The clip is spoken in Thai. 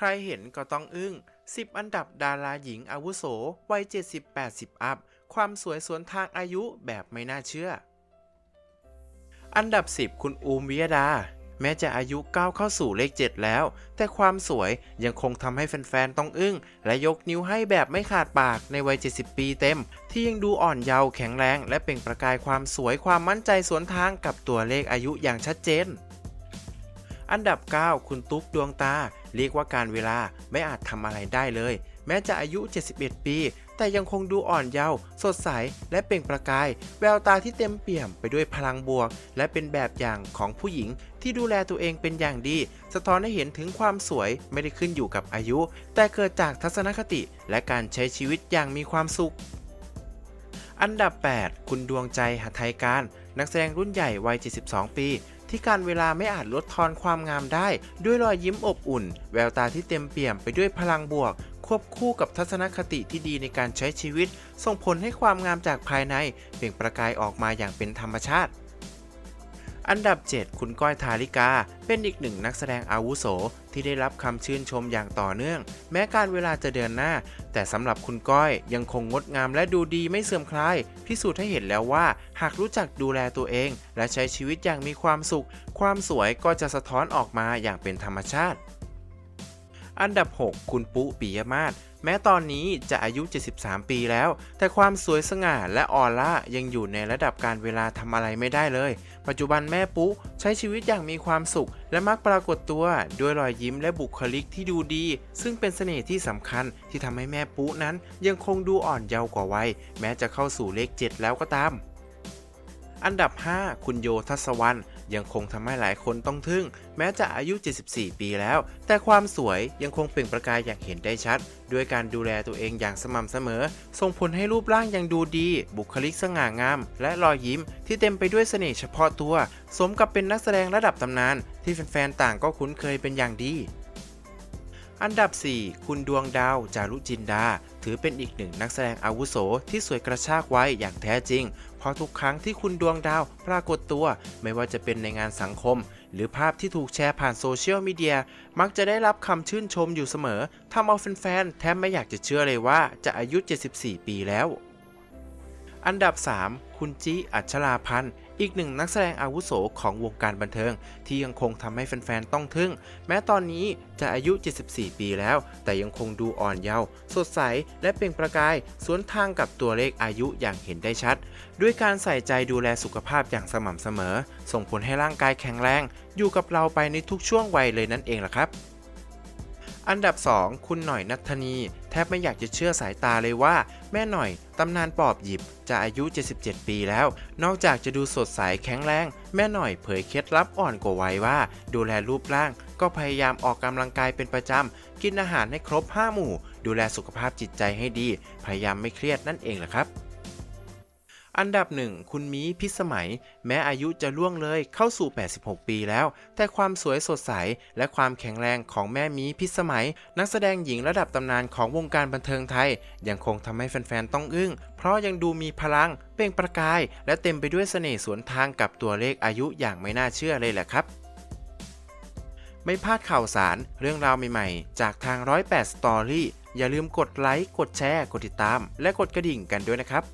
ใครเห็นก็ต้องอึ้ง 10 อันดับดาราหญิงอาวุโส วัย 70-80 อัพ ความสวยสวนทางอายุแบบไม่น่าเชื่อ อันดับ 10 คุณอูมวิยดา แม้จะอายุก้าวเข้าสู่เลข 7 แล้ว แต่ความสวยยังคงทำให้แฟนๆ ต้องอึ้ง และยกนิ้วให้แบบไม่ขาดปากในวัย 70 ปีเต็ม ที่ยังดูอ่อนเยาว์แข็งแรง และเปล่งประกายความสวยความมั่นใจสวนทางกับตัวเลขอายุอย่างชัดเจน อันดับ 9 คุณตุ๊กดวงตา เรียกว่าการเวลาไม่อาจทำอะไรได้เลย แม้จะอายุ 71 ปี แต่ยังคงดูอ่อนเยาว์สดใส และเปล่งประกาย แววตาที่เต็มเปี่ยมไปด้วยพลังบวก และเป็นแบบอย่างของผู้หญิงที่ดูแลตัวเองเป็นอย่างดี สะท้อนให้เห็นถึงความสวยไม่ได้ขึ้นอยู่กับอายุ แต่เกิดจากทัศนคติ และการใช้ชีวิตอย่างมีความสุขอันดับ 8 คุณดวงใจหัไทยการ นักแสดงรุ่นใหญ่วัย 72 ปี ที่การเวลาไม่อาจลดทอนความงามได้ ด้วยรอยยิ้มอบอุ่น แววตาที่เต็มเปี่ยมไปด้วยพลังบวก ควบคู่กับทัศนคติที่ดีในการใช้ชีวิต ส่งผลให้ความงามจากภายในเปล่งประกายออกมาอย่างเป็นธรรมชาติอันดับ 7 คุณก้อยทาริกา เป็นอีกหนึ่งนักแสดงอาวุโส ที่ได้รับคำชื่นชมอย่างต่อเนื่อง แม้การเวลาจะเดินหน้า แต่สำหรับคุณก้อยยังคงงดงามและดูดีไม่เสื่อมคลาย พิสูจน์ให้เห็นแล้วว่า หากรู้จักดูแลตัวเอง และใช้ชีวิตอย่างมีความสุข ความสวยก็จะสะท้อนออกมาอย่างเป็นธรรมชาติ อันดับ 6 คุณปุ๊ปิยมาศแม้ตอนนี้จะอายุ 73 ปีแล้ว แต่ความสวยสง่าและออร่ายังอยู่ในระดับการเวลาทำอะไรไม่ได้เลย ปัจจุบันแม่ปุ๊ใช้ชีวิตอย่างมีความสุข และมักปรากฏตัวด้วยรอยยิ้มและบุคลิกที่ดูดี ซึ่งเป็นเสน่ห์ที่สำคัญที่ทำให้แม่ปุ๊นั้นยังคงดูอ่อนเยาว์กว่าวัยแม้จะเข้าสู่เลข 7 แล้วก็ตาม อันดับ 5 คุณโยทัศวรรณยังคงทำให้หลายคนต้องทึ่ง แม้จะอายุ 74 ปีแล้ว แต่ความสวยยังคงเปล่งประกายอย่างเห็นได้ชัด ด้วยการดูแลตัวเองอย่างสม่ำเสมอ ส่งผลให้รูปร่างยังดูดี บุคลิกสง่างาม และรอยยิ้มที่เต็มไปด้วยเสน่ห์เฉพาะตัว สมกับเป็นนักแสดงระดับตำนาน ที่แฟนๆต่างก็คุ้นเคยเป็นอย่างดี อันดับ 4 คุณดวงดาว จารุจินดา ถือเป็นอีกหนึ่งนักแสดงอาวุโสที่สวยกระชากไว้อย่างแท้จริง เพราะทุกครั้งที่คุณดวงดาวปรากฏตัว ไม่ว่าจะเป็นในงานสังคม หรือภาพที่ถูกแชร์ผ่านโซเชียลมีเดีย มักจะได้รับคำชื่นชมอยู่เสมอ ทำเอาแฟนๆ แทบไม่อยากจะเชื่อเลยว่าจะอายุ 74 ปีแล้ว อันดับ 3 คุณจิอัชราพันธ์ อีกหนึ่งนักแสดงอาวุโสของวงการบันเทิง ที่ยังคงทำให้แฟนๆ ต้องทึ่ง แม้ตอนนี้จะอายุ 74 ปีแล้ว แต่ยังคงดูอ่อนเยาว์สดใส และเปล่งประกาย สวนทางกับตัวเลขอายุอย่างเห็นได้ชัด ด้วยการใส่ใจดูแลสุขภาพอย่างสม่ำเสมอ ส่งผลให้ร่างกายแข็งแรง อยู่กับเราไปในทุกช่วงวัยเลยนั่นเองล่ะครับ อันดับ 2 คุณหน่อยนัทนี แทบไม่อยากจะเชื่อสายตาเลยว่า แม่หน่อยตำนานปอบหยิบจะอายุ 77 ปีแล้ว นอกจากจะดูสดใสแข็งแรง แม่หน่อยเผยเคล็ดลับอ่อนกว่าวัยว่า ดูแลรูปร่าง ก็พยายามออกกำลังกายเป็นประจำ กินอาหารให้ครบ 5 หมู่ ดูแลสุขภาพจิตใจให้ดี พยายามไม่เครียดนั่นเองแหละครับ อันดับหนึ่งคุณมีพิสมัย แม้อายุจะล่วงเลยเข้าสู่ 86 ปีแล้ว แต่ความสวยสดใส และความแข็งแรงของแม่มีพิสมัย นักแสดงหญิงระดับตำนานของวงการบันเทิงไทย ยังคงทำให้แฟนๆ ต้องอึ้ง เพราะยังดูมีพลัง เปล่งประกาย และเต็มไปด้วยเสน่ห์สวนทางกับตัวเลขอายุอย่างไม่น่าเชื่อเลยแหละครับไม่พลาดข่าวสารเรื่องราวใหม่ๆ จากทาง 108 Story อย่าลืมกดไลค์ กดแชร์ กดติดตาม และกดกระดิ่งกันด้วยนะครับ